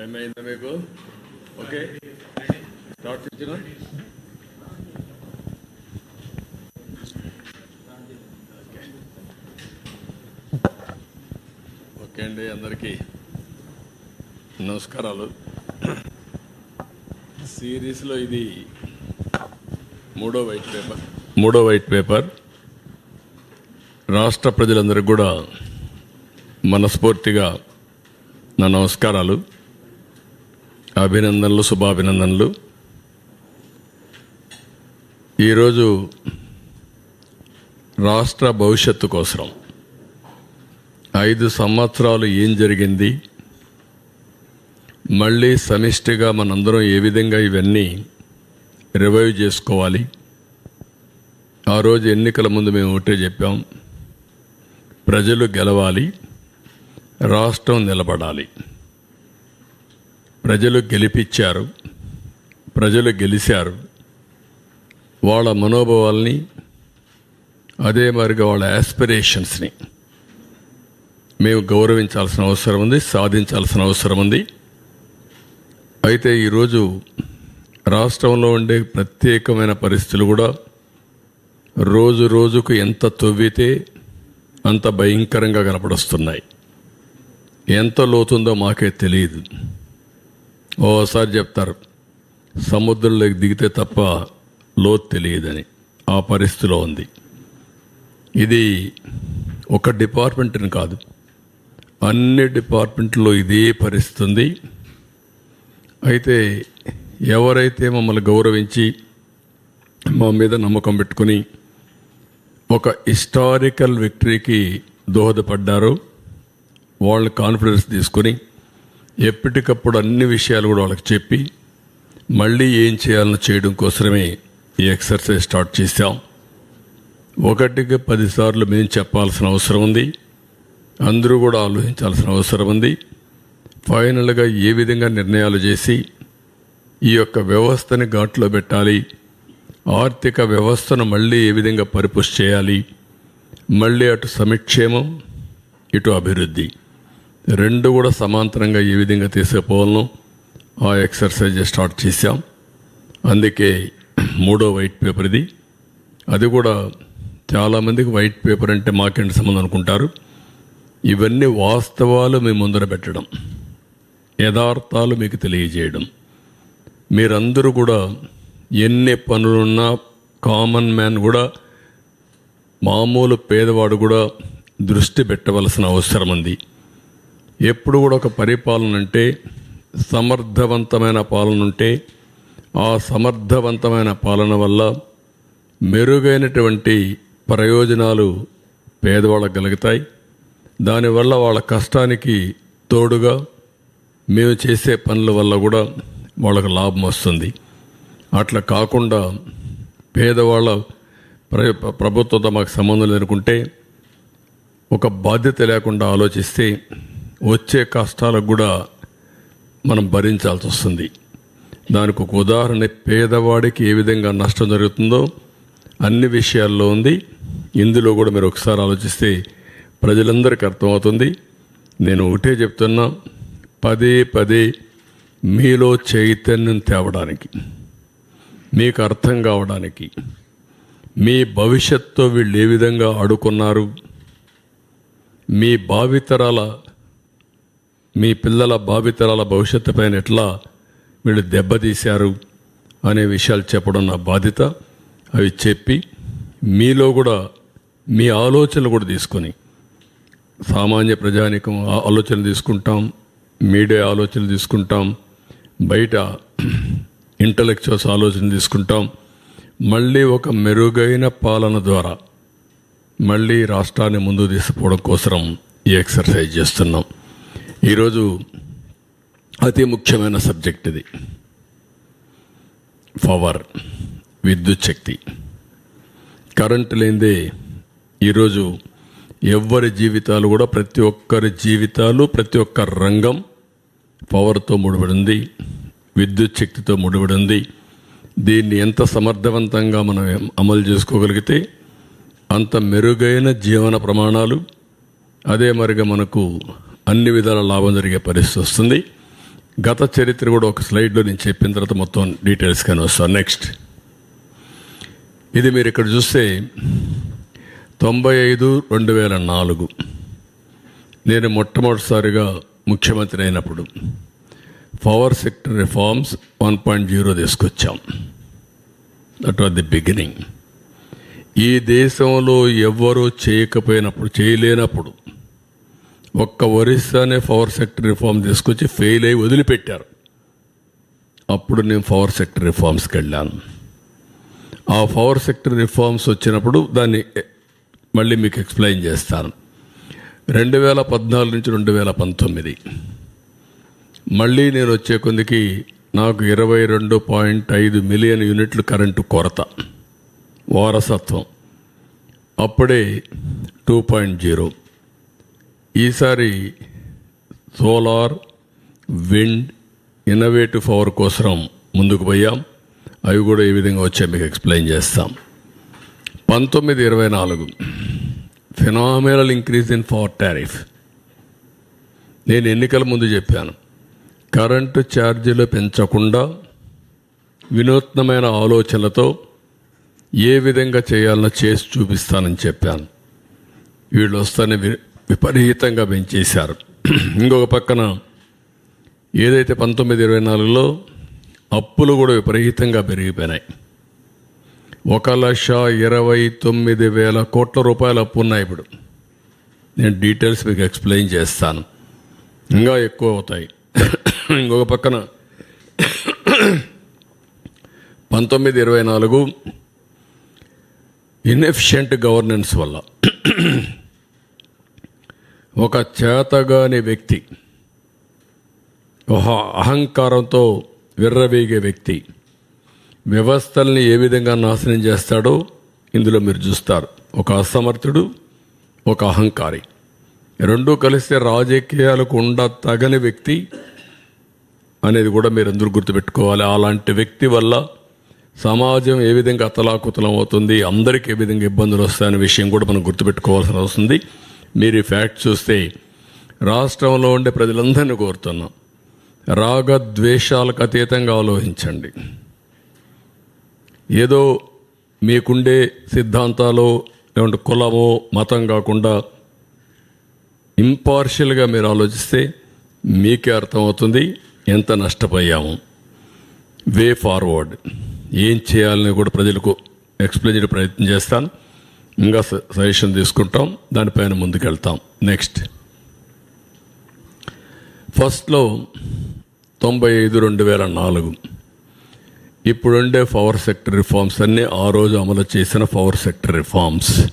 ఏమైందా మీకు okay start చేసిన ఓకే అండి అందరికీ నమస్కారాలు. సిరీస్లో ఇది మూడో వైట్ పేపర్. మూడో వైట్ పేపర్. రాష్ట్ర ప్రజలందరికీ కూడా మనస్ఫూర్తిగా నా నమస్కారాలు. అభినందనలు శుభాభినందనలు. ఈరోజు రాష్ట్ర భవిష్యత్తు కోసం ఐదు సంవత్సరాలు ఏం జరిగింది? మళ్ళీ సమిష్టిగా మనందరం ఏ విధంగా ఇవన్నీ రివైవ్ చేసుకోవాలి? ఆ రోజు ఎన్నికల ముందు మేము ఒకటే చెప్పాం. ప్రజలు గెలవాలి రాష్ట్రం నిలబడాలి. ప్రజలు గెలిపించారు ప్రజలు గెలిచారు వాళ్ళ మనోభావాల్ని అదే మరిగా వాళ్ళ యాస్పిరేషన్స్ని మేము గౌరవించాల్సిన అవసరం ఉంది సాధించాల్సిన అవసరం ఉంది. అయితే ఈరోజు రాష్ట్రంలో ఉండే ప్రత్యేకమైన పరిస్థితులు కూడా రోజు రోజుకు ఎంత తవ్వితే అంత భయంకరంగా కనపడొస్తున్నాయి. ఎంత లోతుందో మాకే తెలియదు. ఓసారి చెప్తారు సముద్రంలోకి దిగితే తప్ప లోతు తెలియదని. ఆ పరిస్థితిలో ఉంది. ఇది ఒక డిపార్ట్మెంట్ని కాదు అన్ని డిపార్ట్మెంట్లో ఇదే పరిస్థితి ఉంది. అయితే ఎవరైతే మమ్మల్ని గౌరవించి మా మీద నమ్మకం పెట్టుకుని ఒక హిస్టారికల్ విక్టరీకి దోహదపడ్డారో వాళ్ళ కాన్ఫిడెన్స్ తీసుకొని ఎప్పటికప్పుడు అన్ని విషయాలు కూడా వాళ్ళకి చెప్పి మళ్ళీ ఏం చేయాలని చేయడం కోసమే ఈ ఎక్సర్సైజ్ స్టార్ట్ చేశాం. ఒకటికి పదిసార్లు మేము చెప్పాల్సిన అవసరం ఉంది. అందరూ కూడా ఆలోచించాల్సిన అవసరం ఉంది. ఫైనల్గా ఏ విధంగా నిర్ణయాలు చేసి ఈ యొక్క వ్యవస్థని ఘాట్లో పెట్టాలి ఆర్థిక వ్యవస్థను మళ్ళీ ఏ విధంగా పరిపుష్ చేయాలి మళ్ళీ అటు సమిక్షేమం ఇటు అభివృద్ధి. రెండు కూడా సమాంతరంగా ఈ విధంగా తీసుకుపోవాలను. ఆ ఎక్సర్సైజ్ స్టార్ట్ చేశాం. అందుకే మూడో వైట్ పేపర్ ఇది. అది కూడా చాలామందికి వైట్ పేపర్ అంటే మాకేంటి సంబంధం అనుకుంటారు. ఇవన్నీ వాస్తవాలు మీ ముందర పెట్టడం. యథార్థాలు మీకు తెలియజేయడం. మీరందరూ కూడా ఎన్ని పనులున్నా కామన్ మ్యాన్ కూడా మామూలు పేదవాడు కూడా దృష్టి పెట్టవలసిన అవసరం ఉంది. ఎప్పుడు కూడా ఒక పరిపాలన అంటే సమర్థవంతమైన పాలన ఉంటే ఆ సమర్థవంతమైన పాలన వల్ల మెరుగైనటువంటి ప్రయోజనాలు పేదవాళ్ళకు కలుగుతాయి. దానివల్ల వాళ్ళ కష్టానికి తోడుగా మేము చేసే పనుల వల్ల కూడా వాళ్ళకు లాభం వస్తుంది. అట్లా కాకుండా పేదవాళ్ళ ప్ర ప్రభుత్వంతో మాకు సంబంధం లేనుకుంటే ఒక బాధ్యత లేకుండా ఆలోచిస్తే వచ్చే కష్టాలకు కూడా మనం భరించాల్సి వస్తుంది. దానికి ఒక ఉదాహరణ పేదవాడికి ఏ విధంగా నష్టం జరుగుతుందో అన్ని విషయాల్లో ఉంది. ఇందులో కూడా మీరు ఒకసారి ఆలోచిస్తే ప్రజలందరికీ అర్థమవుతుంది. నేను ఒకటే చెప్తున్నా పదే పదే మీలో చైతన్యం తేవడానికి మీకు అర్థం కావడానికి మీ భవిష్యత్తు వీళ్ళు ఏ విధంగా ఆడుకున్నారు మీ భావితరాల మీ పిల్లల భావితరాల భవిష్యత్తు పైన ఎట్లా వీళ్ళు దెబ్బతీశారు అనే విషయాలు చెప్పడం నా బాధ్యత. అవి చెప్పి మీలో కూడా మీ ఆలోచనలు కూడా తీసుకొని సామాన్య ప్రజానికం ఆ- ఆలోచనలు తీసుకుంటాం మీడియా ఆలోచనలు తీసుకుంటాం బయట ఇంటలెక్చువల్స్ ఆలోచన తీసుకుంటాం. మళ్ళీ ఒక మెరుగైన పాలన ద్వారా మళ్ళీ రాష్ట్రాన్ని ముందు తీసుకుపోవడం కోసం ఈ ఎక్సర్సైజ్ చేస్తున్నాం. ఈరోజు అతి ముఖ్యమైన సబ్జెక్ట్ ఇది. పవర్ విద్యుత్ శక్తి. కరెంటు లేనిదే ఈరోజు ఎవ్వరి జీవితాలు కూడా ప్రతి ఒక్కరి జీవితాలు ప్రతి ఒక్క రంగం పవర్తో ముడిపడింది విద్యుత్ శక్తితో ముడిపడింది. దీన్ని ఎంత సమర్థవంతంగా మనం అమలు చేసుకోగలిగితే అంత మెరుగైన జీవన ప్రమాణాలు అదే మరిగా మనకు అన్ని విధాల లాభం జరిగే పరిస్థితి వస్తుంది. గత చరిత్ర కూడా ఒక స్లైడ్లో నేను చెప్పిన తర్వాత మొత్తం డీటెయిల్స్ కానీ వస్తాను. నెక్స్ట్. ఇది మీరు ఇక్కడ చూస్తే తొంభై ఐదు రెండు వేల నాలుగు. నేను మొట్టమొదటిసారిగా ముఖ్యమంత్రి అయినప్పుడు power sector reforms one point zero తీసుకొచ్చాం. దట్ వాజ్ ది బిగినింగ్ ఈ దేశంలో ఎవ్వరూ చేయకపోయినప్పుడు చేయలేనప్పుడు ఒక్క ఒరిస్సానే పవర్ సెక్టర్ రిఫార్మ్ తీసుకొచ్చి ఫెయిల్ అయి వదిలిపెట్టారు. అప్పుడు నేను పవర్ సెక్టర్ రిఫార్మ్స్కి వెళ్ళాను. ఆ పవర్ సెక్టర్ రిఫార్మ్స్ వచ్చినప్పుడు దాన్ని మళ్ళీ మీకు ఎక్స్ప్లెయిన్ చేస్తాను. రెండు వేల పద్నాలుగు నుంచి రెండు వేల పంతొమ్మిది. మళ్ళీ నేను వచ్చే కొందికి నాకు ఇరవై రెండు పాయింట్ ఐదు మిలియన్ యూనిట్లు కరెంటు కొరత వారసత్వం. అప్పుడే టూ పాయింట్ జీరో. ఈసారి సోలార్ విండ్ ఇన్నోవేటివ్ పవర్ కోసం ముందుకు పోయాం. అవి కూడా ఏ విధంగా వచ్చాయి మీకు ఎక్స్ప్లెయిన్ చేస్తాం. పంతొమ్మిది ఇరవై నాలుగు. Phenomenal increase in power tariff నేను ఎన్నికల ముందు చెప్పాను. కరెంటు ఛార్జీలు పెంచకుండా వినూత్నమైన ఆలోచనలతో ఏ విధంగా చేయాలనో చేసి చూపిస్తానని చెప్పాను. వీళ్ళు వస్తానే వి- విపరీతంగా పెంచేశారు. ఇంకొక పక్కన ఏదైతే పంతొమ్మిది ఇరవై నాలుగులో అప్పులు కూడా విపరీతంగా పెరిగిపోయినాయి. ఒక లక్ష ఇరవై తొమ్మిది వేల కోట్ల రూపాయల అప్పు ఉన్నాయి ఇప్పుడు. నేను డీటెయిల్స్ మీకు ఎక్స్ప్లెయిన్ చేస్తాను. ఇంకా ఎక్కువ అవుతాయి. ఇంకొక పక్కన పంతొమ్మిది ఇరవై నాలుగు ఇన్ఎఫిషియంట్ గవర్నెన్స్ వల్ల ఒక చేతగాని వ్యక్తి ఒక అహంకారంతో విర్రవీగే వ్యక్తి వ్యవస్థల్ని ఏ విధంగా నాశనం చేస్తాడో ఇందులో మీరు చూస్తారు. ఒక అసమర్థుడు ఒక అహంకారి. రెండూ కలిస్తే రాజకీయాలకు ఉండ తగని వ్యక్తి అనేది కూడా మీరు అందరూ గుర్తుపెట్టుకోవాలి. అలాంటి వ్యక్తి వల్ల సమాజం ఏ విధంగా అతలాకుతలం అవుతుంది అందరికీ ఏ విధంగా ఇబ్బందులు వస్తాయనే విషయం కూడా మనం గుర్తుపెట్టుకోవాల్సిన అవసరం ఉంది. మీరు ఈ ఫ్యాక్ట్ చూస్తే రాష్ట్రంలో ఉండే ప్రజలందరినీ కోరుతున్నాం. రాగద్వేషాలకు అతీతంగా ఆలోచించండి. ఏదో మీకుండే సిద్ధాంతాలు లేకుంటే కులమో మతం కాకుండా ఇంపార్షియల్గా మీరు ఆలోచిస్తే మీకే అర్థమవుతుంది ఎంత నష్టపోయాము. వే ఫార్వర్డ్ ఏం చేయాలని కూడా ప్రజలకు ఎక్స్ప్లెయిన్ చేయడం ప్రయత్నం చేస్తాను. ఇంకా స- సజెషన్ తీసుకుంటాం. దానిపైన ముందుకెళ్తాం. నెక్స్ట్ ఫస్ట్లో తొంభై ఐదు రెండు వేల నాలుగు ఇప్పుడుండే పవర్ సెక్టర్ రిఫార్మ్స్ అన్నీ ఆ రోజు అమలు చేసిన పవర్ సెక్టర్ రిఫార్మ్స్